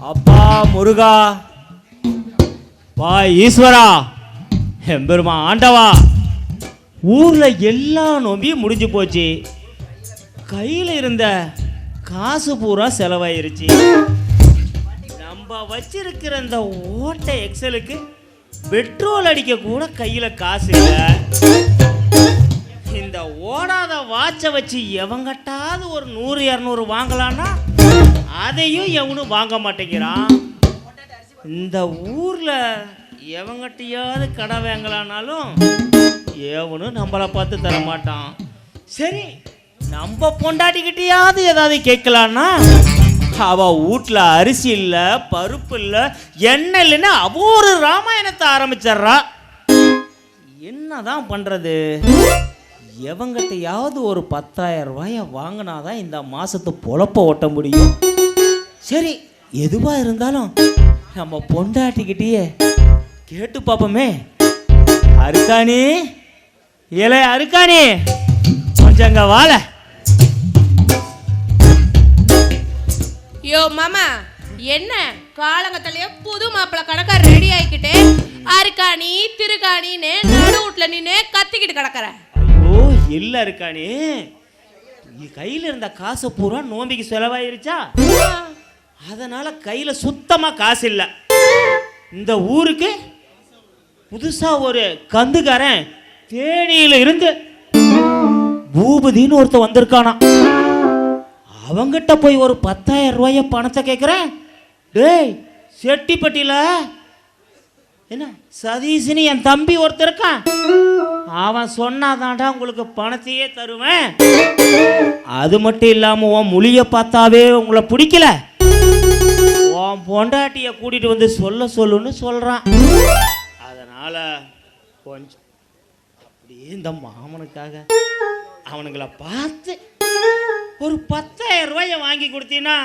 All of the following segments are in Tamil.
அப்பா முருகா. பா ஈஸ்வரா. எம்பெருமா ஆண்டவா. ஊரில் எல்லா நோம்பியும் முடிஞ்சு போச்சு. கையில் இருந்த காசு பூரா செலவாயிருச்சு. நம்ம வச்சிருக்கிற இந்த ஓட்டை எக்ஸலுக்கு பெட்ரோல் அடிக்க கூட கையில் காசு இல்லை. இந்த ஓடாத வாட்சை வச்சு எவங்கட்டாவது ஒரு நூறு இரநூறு வாங்கலான்னா அதையும் எவனும் வாங்க மாட்டேங்கிறான். இந்த ஊரில் எவங்கட்டியாவது கடை வாங்கலானாலும் எவனும் நம்மளை பார்த்து தர மாட்டான். சரி நம்ம பொண்டாட்டிக்கிட்டேயாவது ஏதாவது கேட்கலான்னா அவ வீட்ல அரிசி இல்லை பருப்பு இல்லை எண்ணெய் இல்லைன்னு அவ ஒரு ராமாயணத்தை ஆரம்பிச்சிட்றா. என்னதான் பண்ணுறது எவங்கிட்டையாவது ஒரு பத்தாயிரம் ரூபாய வாங்கினாதான் இந்த மாசத்து பொழப்ப ஓட்ட முடியும். சரி எதுவா இருந்தாலும் நம்ம பொண்டாட்டிக்கிட்டேயே கேட்டு பார்ப்போமே அருக்காணி இலை அருக்காணி கொஞ்சம் அங்க வாழ. யோ மாமா என்ன? காலங்கத்திலேயே புது மாப்பிள்ள கணக்கா ரெடி ஆகிக்கிட்டே அருக்காணி திருக்காணின்னு நடு வீட்டில் நின்று கத்திக்கிட்டு கிடக்குற. இல்லை அருக்காணி நீ கையில் இருந்த காசை பூரா நோம்பிக்கு செலவாயிருச்சா? அதனால கையில சுத்தமா காசு இல்லை. இந்த ஊருக்கு புதுசா ஒரு கந்துக்காரன் தேனியில் இருந்து பூபதின்னு ஒருத்தன் வந்திருக்கானா அவங்கிட்ட போய் ஒரு பத்தாயிரம் ரூபாய பணத்தை கேட்குறேன் டேய் செட்டிப்பட்டியில என்ன சதீஷ்னு என் தம்பி ஒருத்தர் இருக்கான். அவன் சொன்னாதான்டா உங்களுக்கு பணத்தையே தருவேன். அது மட்டும் இல்லாமல் உன் மொழியை பார்த்தாவே உங்களை பிடிக்கல. உன் பொண்டாட்டிய கூட்டிட்டு வந்து சொல்ல சொல்லுன்னு சொல்றான். அதனால கொஞ்சம் அப்படியே இந்த மாமனுக்காக அவனுங்கள பார்த்து ஒரு பத்தாயிரம் ரூபாய வாங்கி கொடுத்தீங்கன்னா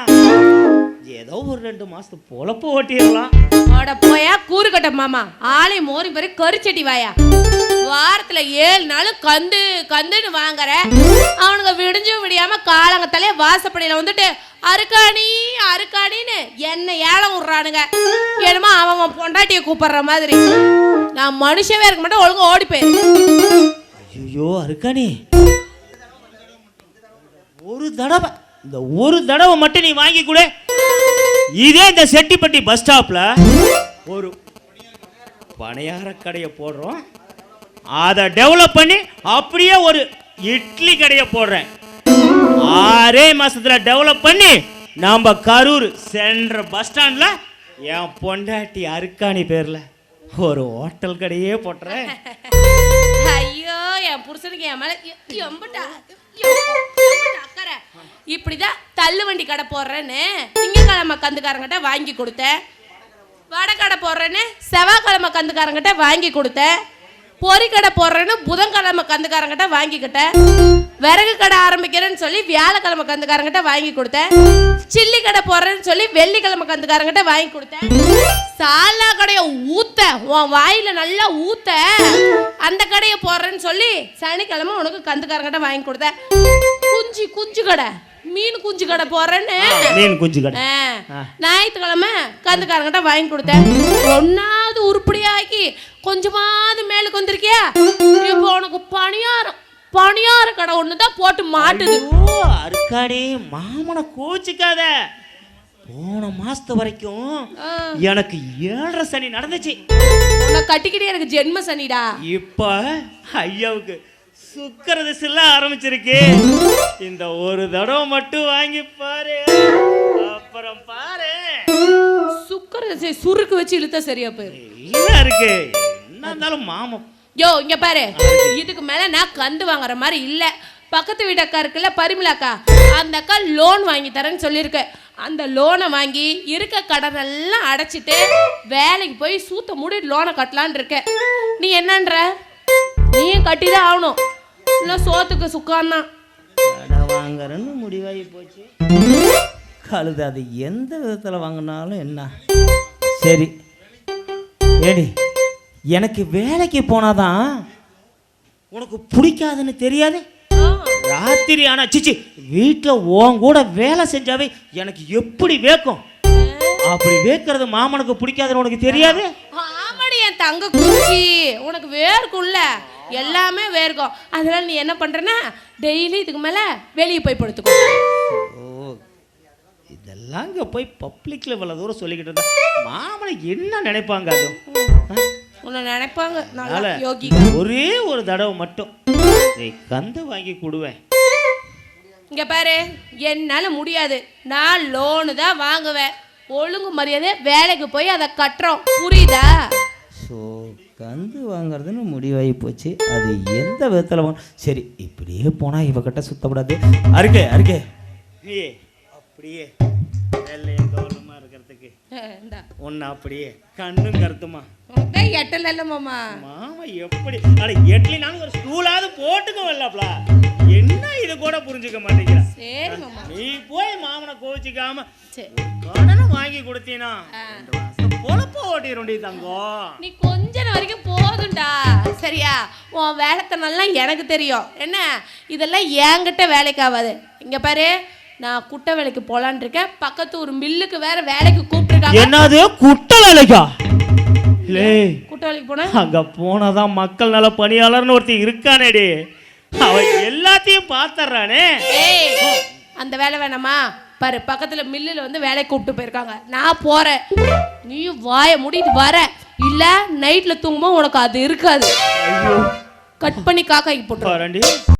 ஏதோ ஒரு ரெண்டு மாசத்து பொழப்பு ஓட்டிடலாம். அட போயா கூறுகட்ட மாமா. ஆளை மோரி பேரு கரிச்சட்டி வாயா. வாரத்துல ஏழு நாளும் கந்து கந்துன்னு வாங்குற. அவனுங்க விடிஞ்சும் விடியாம காலங்கத்தாலே வாசப்படியில வந்துட்டு அருக்காணி அருக்காணின்னு என்ன ஏலம் விடுறானுங்க. என்னமோ அவன் அவன் பொண்டாட்டிய கூப்பிடுற மாதிரி. நான் மனுஷவே இருக்க மாட்டேன் ஒழுங்கா ஓடி போயிரு ஐயோ அருக்காணி. ஒரு தடவை இந்த ஒரு தடவை மட்டும் நீ வாங்கி கொடு. இதே இந்த செட்டிப்பட்டி பஸ் ஸ்டாப்ல ஒரு பணியார கடையை போடுறோம். அதை டெவலப் பண்ணி அப்படியே ஒரு இட்லி கடையை போடுறேன். ஆறே மாசத்துல டெவலப் பண்ணி நம்ம கரூர் சென்ற பஸ் ஸ்டாண்ட்ல என் பொண்டாட்டி அருக்காணி பேர்ல ஒரு ஹோட்டல் கடையே போட்டுறேன். ஐயோ என் புருஷனுக்கு என் மேல எம்புட்டா எம்புட்டா இப்படிதான் தள்ளு வண்டி கடை போடுறேன்னு திங்கக்கிழமை கந்துக்காரங்கிட்ட வாங்கி கொடுத்தேன். வடை கடை போடுறேன்னு செவ்வாய்க்கிழமை கந்துக்காரங்கிட்ட வாங்கி கொடுத்தேன். பொறி கடை போடுறேன்னு புதன்கிழமை கந்துக்காரங்கிட்ட வாங்கிக்கிட்டேன் விறகு கடை ஆரம்பிக்கிறேன்னு சொல்லி வியாழக்கிழமை கந்துக்காரங்கிட்ட வாங்கி கொடுத்தேன். சில்லி கடை போடுறேன்னு சொல்லி வெள்ளிக்கிழமை கந்துக்காரங்கிட்ட வாங்கி கொடுத்தேன். சாலா கடையை ஊத்த உன் வாயில நல்லா ஊத்த அந்த கடையை போடுறேன்னு சொல்லி சனிக்கிழமை உனக்கு கந்துக்காரங்கிட்ட வாங்கி கொடுத்தேன். குஞ்சு குஞ்சு கடை மீன் குஞ்சு கடை போடுறேன்னு. மீன் குஞ்சு கடை. ஞாயிற்றுக்கிழமை கந்துக்காரங்கிட்ட வாங்கி கொடுத்தேன். ஒன்னாவது உருப்படியாக்கி கொஞ்சமாவது மேலுக்கு வந்திருக்கியா? இப்போ உனக்கு பணியாரம். பணியார கடை ஒன்று தான் போட்டு மாட்டுது. அருக்காடி மாமனை கோச்சிக்காத. போன மாசத்து வரைக்கும் எனக்கு ஏழரை சனி நடந்துச்சு. உன்னை கட்டிக்கிட்டே எனக்கு ஜென்ம சனிடா. இப்ப ஐயாவுக்கு சுக்கர திசைலாம் ஆரம்பிச்சிருக்கு. இந்த ஒரு தடவை மட்டும் வாங்கி பாரு. அப்புறம் பாரு. சுக்கர சுருக்கு வச்சு இழுத்தா சரியா என்ன இருக்கு? என்ன இருந்தாலும் மாமன் யோ இங்க பாரு. இதுக்கு மேல நான் கந்து வாங்குற மாதிரி இல்ல. பக்கத்து வீட்டு அக்கா இருக்குல்ல பரிமலாக்கா அந்த அக்கா லோன் வாங்கி தரேன்னு சொல்லியிருக்கு. அந்த லோனை வாங்கி இருக்க கடன் எல்லாம் அடைச்சிட்டு வேலைக்கு போய் சூத்த மூடி லோனை கட்டலான்னு இருக்கேன். நீ என்னன்ற? நீயும் கட்டி தான் ஆகணும். இல்லை சோத்துக்கு சுக்காந்தான் கடை வாங்குறேன்னு முடிவாகி போச்சு. கழுது அது எந்த விதத்தில் வாங்கினாலும் என்ன? சரி. ஏடி எனக்கு வேலைக்கு போனாதான் உனக்கு பிடிக்காதுன்னு தெரியாது? ராத்திரி ஆனா சிச்சி வீட்டில் உன் கூட வேலை செஞ்சாவே எனக்கு எப்படி வேக்கும்? அப்படி வேக்கிறது மாமனுக்கு பிடிக்காதுன்னு உனக்கு தெரியாது? ஆமாடி என் தங்க குச்சி. உனக்கு வேர்க்கும்ல. எல்லாமே வேர்க்கும். அதனால நீ என்ன பண்றனா டெய்லி இதுக்கு மேல வெளியே போய் படுத்துக்கோ. இதெல்லாம் இங்கே போய் பப்ளிக்கில் இவ்வளோ தூரம் சொல்லிக்கிட்டு இருந்தா மாமனை என்ன நினைப்பாங்க அது? உன்னை நினைப்பாங்க. அதனால யோகி ஒரே ஒரு தடவை மட்டும் நீ கந்து வாங்கி கொடுவேன். இங்க பாரு என்னால முடியாது. நான் லோனு தான் வாங்குவேன். ஒழுங்கு மரியாதை வேலைக்கு போய் அதை கட்டுறோம். புரியுதா? ஸோ கந்து வாங்குறதுன்னு முடிவாகி போச்சு. அது எந்த விதத்தில் சரி இப்படியே போனால் இவகிட்ட சுத்தப்படாது. அருகே அருகே. நீ அப்படியே வெள்ளையும் கவனமா இருக்கிறதுக்கு. ஒன்று அப்படியே கண்ணும் கருத்துமா? எட்டல இல்ல மாமா. மாமா எப்படி? அட எட்லி நான் ஒரு ஸ்டூலாவது போட்டுக்கவில்லப்ல என்ன இது கூட புரிஞ்சுக்க மாட்டேங்கிற? சரி மாமா. நீ போய் மாமனை கோச்சிக்காம சரி. கடனை வாங்கி கொடுத்தீனா பொழப்ப ஓட்டிடும்டி தங்கம் நீ கொஞ்ச நேரம் வரைக்கும் போதும்டா சரியா? உன் வேலைத்தனம்லாம் எனக்கு தெரியும். என்ன? இதெல்லாம் என்கிட்ட வேலைக்கு ஆகாது. இங்க பாரு நான் குட்டை வேலைக்கு போலான்னு இருக்கேன். பக்கத்து ஒரு மில்லுக்கு வேற வேலைக்கு கூப்பிட்டுருக்காங்க. என்னது? குட்டை வேலைக்கா? லே குட்டை வேலைக்கு போனா அங்க போனாதான் மக்கள் நல பணியாளர்னு ஒருத்தன் இருக்கானேடி. அவன் எல்லாத்தையும் பாத்துறானே. ஏய் அந்த வேலை வேணாமா? பாரு பக்கத்துல மில்லுல வந்து வேலைக்கு கூப்பிட்டு போயிருக்காங்க. நான் போறேன். நீயும் வாய மூடிட்டு வர. இல்ல நைட்ல தூங்கும்போது உனக்கு அது இருக்காது. கட் பண்ணி காக்காய்க்கு போட்டு பாரண்டி.